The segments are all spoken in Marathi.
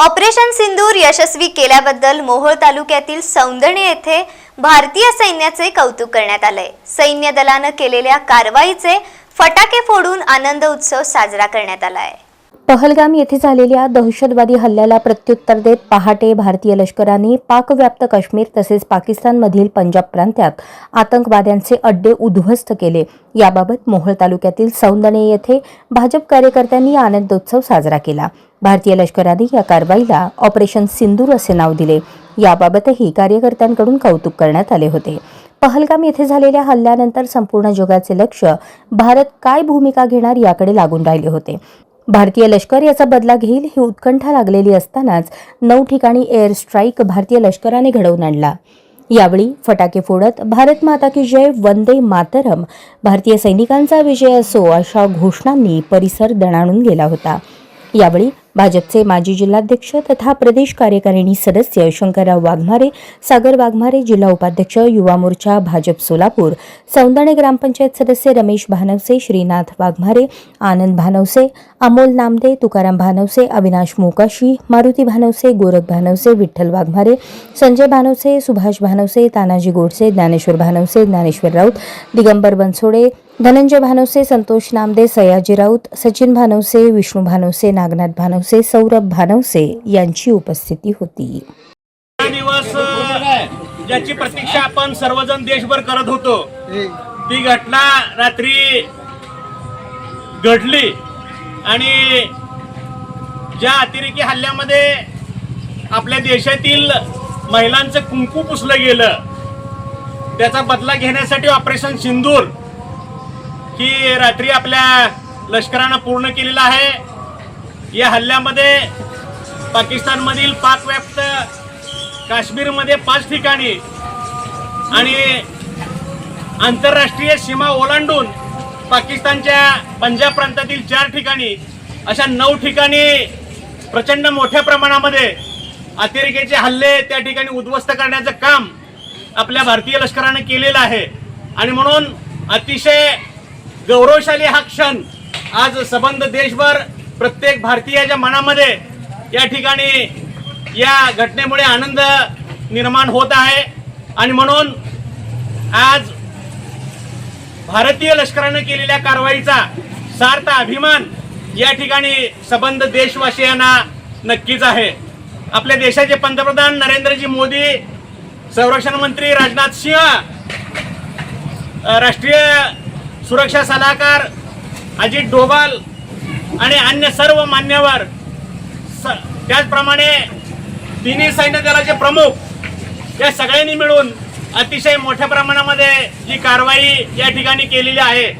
ऑपरेशन सिंदूर यशस्वी केल्याबद्दल मोहोळ तालुक्यातील सौंदणे येथे भारतीय सैन्याचे कौतुक करण्यात आलंय. सैन्य दलानं केलेल्या कारवाईचे फटाके फोडून आनंद उत्सव साजरा करण्यात आलाय. पहलगाम येथे झालेल्या दहशतवादी हल्ल्याला प्रत्युत्तर देत पहाटे भारतीय लष्कराने पाकव्याप्त काश्मीर तसेच पाकिस्तानमधील पंजाब प्रांतात आतंकवाद्यांचे अड्डे उद्ध्वस्त केले. याबाबत मोहोळ तालुक्यातील सौंदणे येथे भाजप कार्यकर्त्यांनी आनंदोत्सव साजरा केला. भारतीय लष्कराने या कारवाईला ऑपरेशन सिंदूर असे नाव दिले. याबाबतही कार्यकर्त्यांकडून कौतुक करण्यात आले होते. पहलगाम येथे झालेल्या हल्ल्यानंतर संपूर्ण जगाचे लक्ष भारत काय भूमिका घेणार याकडे लागून राहिले होते. भारतीय लष्कर याचा बदला घेईल ही उत्कंठा लागलेली असतानाच नऊ ठिकाणी एअर स्ट्राईक भारतीय लष्कराने घडवून आणला. यावेळी फटाके फोडत भारत माता की जय वंदे मातरम भारतीय सैनिकांचा विजय असो अशा घोषणांनी परिसर दणाणून गेला होता. यावेळी भाजपचे माजी जिल्हाध्यक्ष तथा प्रदेश कार्यकारिणी सदस्य शंकरराव वाघमारे सागर वाघमारे जिल्हा उपाध्यक्ष युवा मोर्चा भाजप सोलापूर सौंदणे ग्रामपंचायत सदस्य रमेश भानवसे श्रीनाथ वाघमारे आनंद भानवसे अमोल नामदे तुकाराम भानवसे अविनाश मोकाशी मारुती भानवसे गोरख भानवसे विठ्ठल वाघमारे संजय भानवसे सुभाष भानवसे तानाजी गोडसे ज्ञानेश्वर भानवसे ज्ञानेश्वर राऊत दिगंबर बनसोडे धनंजय भानवसे संतोष नामदे सयाजी राऊत सचिन भानवसे विष्णू भानवसे नागनाथ भानवसे सौरभ भानवसे यांची उपस्थिती होती. हा दिवस ज्याची प्रतीक्षा आपण सर्वजण देशभर करत होतो. ती घटना रात्री घडली आणि ज्या अतिरेकी हल्ल्यामध्ये आपल्या देशातील महिलांचं कुंकू पुसलं गेलं त्याचा बदला घेण्यासाठी ऑपरेशन सिंदूर ही रात्री आपल्या लष्करानं पूर्ण केलेलं आहे. या हल्ल्यामध्ये पाकिस्तानमधील पाकव्याप्त काश्मीरमध्ये पाच ठिकाणी आणि आंतरराष्ट्रीय सीमा ओलांडून पाकिस्तानच्या पंजाब प्रांतातील चार ठिकाणी अशा नऊ ठिकाणी प्रचंड मोठ्या प्रमाणामध्ये अतिरेकेचे हल्ले त्या ठिकाणी उद्ध्वस्त करण्याचं काम आपल्या भारतीय लष्करानं केलेलं आहे. आणि म्हणून अतिशय गौरवशाली हा क्षण आज संबंध देशभर प्रत्येक भारतीयाच्या मनामध्ये या ठिकाणी या घटनेमुळे आनंद निर्माण होत आहे. आणि म्हणून आज भारतीय लष्करानं केलेल्या कारवाईचा सार्थ अभिमान या ठिकाणी संबंध देशवासियांना नक्कीच आहे. आपल्या देशाचे पंतप्रधान नरेंद्रजी मोदी संरक्षण मंत्री राजनाथ सिंह राष्ट्रीय सुरक्षा सल्लागार अजित डोभाल आणि अन्य सर्व मान्यवर स- त्याचप्रमाणे तिन्ही सैन्य दलाचे प्रमुख या सगळ्यांनी मिळून अतिशय मोठ्या प्रमाणामध्ये जी कारवाई या ठिकाणी केलेली आहे.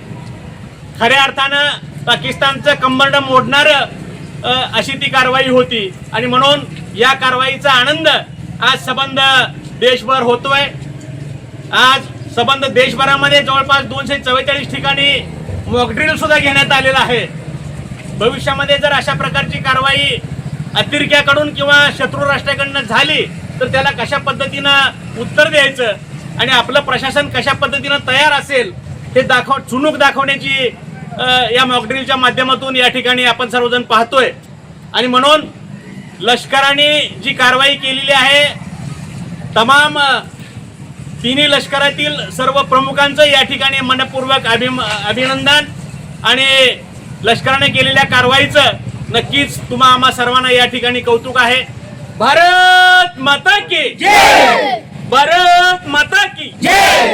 खऱ्या अर्थानं पाकिस्तानचं कंबरड मोडणारं अशी ती कारवाई होती. आणि म्हणून या कारवाईचा आनंद आज संबंध देशभर होतोय. आज संबंध देशभरामध्ये जवळपास दोनशे चव्वेचाळीस ठिकाणी मॉकड्रिल सुद्धा घेण्यात आलेला आहे. भविष्यामध्ये जर अशा प्रकारची कारवाई अतिरेक्याकडून किंवा शत्रू राष्ट्राकडनं झाली तर त्याला कशा पद्धतीनं उत्तर द्यायचं आणि आपलं प्रशासन कशा पद्धतीनं तयार असेल हे दाखव चुणूक दाखवण्याची या मॉकड्रिलच्या माध्यमातून या ठिकाणी आपण सर्वजण पाहतोय. आणि म्हणून लष्कराने जी कारवाई केलेली आहे तमाम तिन्ही लष्करातील सर्व प्रमुखांचं या ठिकाणी मनपूर्वक अभिम अभिनंदन. आणि लष्कराने केलेल्या कारवाईचं नक्कीच तुम्हा आम्हा सर्वांना या ठिकाणी कौतुक आहे. भारत माता की जय! भारत माता की जय!